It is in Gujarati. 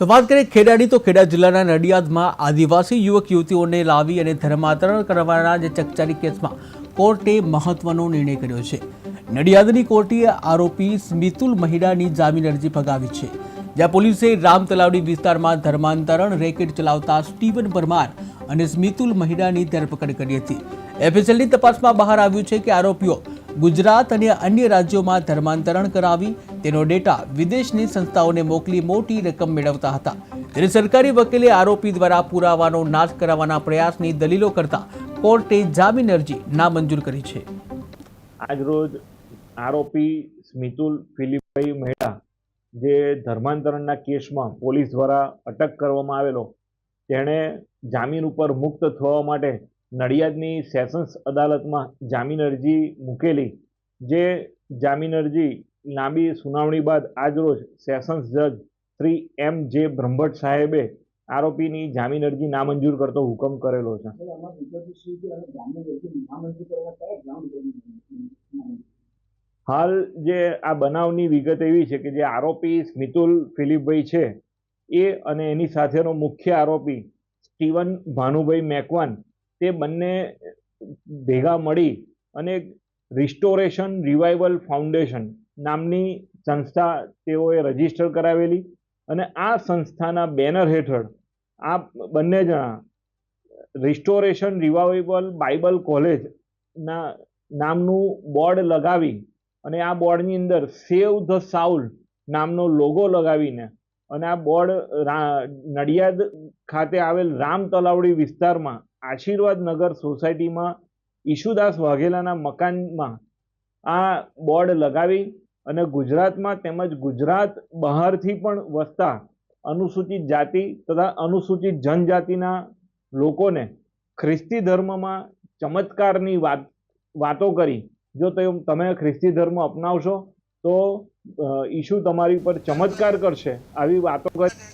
તો વાત કરીએ ખેડાની તો ખેડા જિલ્લાના નડિયાદમાં આદિવાસી યુવક યુવતીઓને લાવી અને ધર્માંતરણ કરવાના જે ચકચારી કેસમાં કોર્ટે મહત્વનો નિર્ણય કર્યો છે. નડિયાદની કોર્ટે આરોપી સ્મિતુલ મહિડાની જામીન અરજી ફગાવી છે. જ્યાં પોલીસે રામ તલાવડી વિસ્તારમાં ધર્માંતરણ રેકેટ ચલાવતા સ્ટીવન પરમાર અને સ્મિતુલ મહિડાની ધરપકડ કરી હતી. એફએસએલની તપાસમાં બહાર આવ્યું છે કે આરોપીઓ ગુજરાત અને અન્ય રાજ્યોમાં ધર્માંતરણ કરાવી તેનો ડેટા વિદેશની સંસ્થાઓને મોકલી મોટી રકમ મેળવતા હતા. ત્યારે સરકારી વકીલે આરોપી દ્વારા પુરાવાનો નાશ કરાવવાના પ્રયાસની દલીલો કરતા કોર્ટે જામીન અરજી નામંજૂર કરી છે. આજરોજ આરોપી સ્મિતુલ ફિલિપભાઈ મહેડા જે ધર્માંતરણના કેસમાં પોલીસ દ્વારા અટક કરવામાં આવેલો, તેણે જામીન ઉપર મુક્ત થવા માટે નડિયાદની સેશન્સ અદાલતમાં જામીન અરજી મૂકેલી, જે જામીન અરજી લાંબી સુનાવણી બાદ આજરોજ સેશન્સ જજ શ્રી એમ જે બ્રહ્મભટ્ટ સાહેબે આરોપીની જામીન અરજી નામંજૂર કરતો હુકમ કરેલો છે? હાલ જે આ બનાવની વિગત એવી છે કે જે આરોપી સ્મિતુલ ફિલિપભાઈ છે એ અને એની સાથેનો મુખ્ય આરોપી સ્ટીવન ભાનુભાઈ મેકવાન તે બંને ભેગા મળી અને રિસ્ટોરેશન રિવાઇવલ ફાઉન્ડેશન નામની સંસ્થા તેઓએ રજિસ્ટર કરાવેલી અને આ સંસ્થાના બેનર હેઠળ આ બંને જણા રિસ્ટોરેશન રિવાઇવલ બાઇબલ કોલેજના નામનું બોર્ડ લગાવી અને આ બોર્ડની અંદર સેવ ધ સાઉલ નામનો લોગો લગાવીને અને આ બોર્ડ નડિયાદ ખાતે આવેલ રામ તલાવડી વિસ્તારમાં આશીર્વાદ નગર સોસાયટીમાં ઈશુદાસ વાઘેલાના મકાનમાં આ બોર્ડ લગાવી અને ગુજરાતમાં તેમજ ગુજરાત બહારથી પણ વસતા અનુસૂચિત જાતિ તથા અનુસૂચિત જનજાતિના લોકોને ખ્રિસ્તી ધર્મમાં ચમત્કારની વાત, વાતો કરી. જો તમે ખ્રિસ્તી ધર્મ અપનાવશો, તો ઈશુ તમારી પર ચમત્કાર કરશે. આવી વાતો કરી.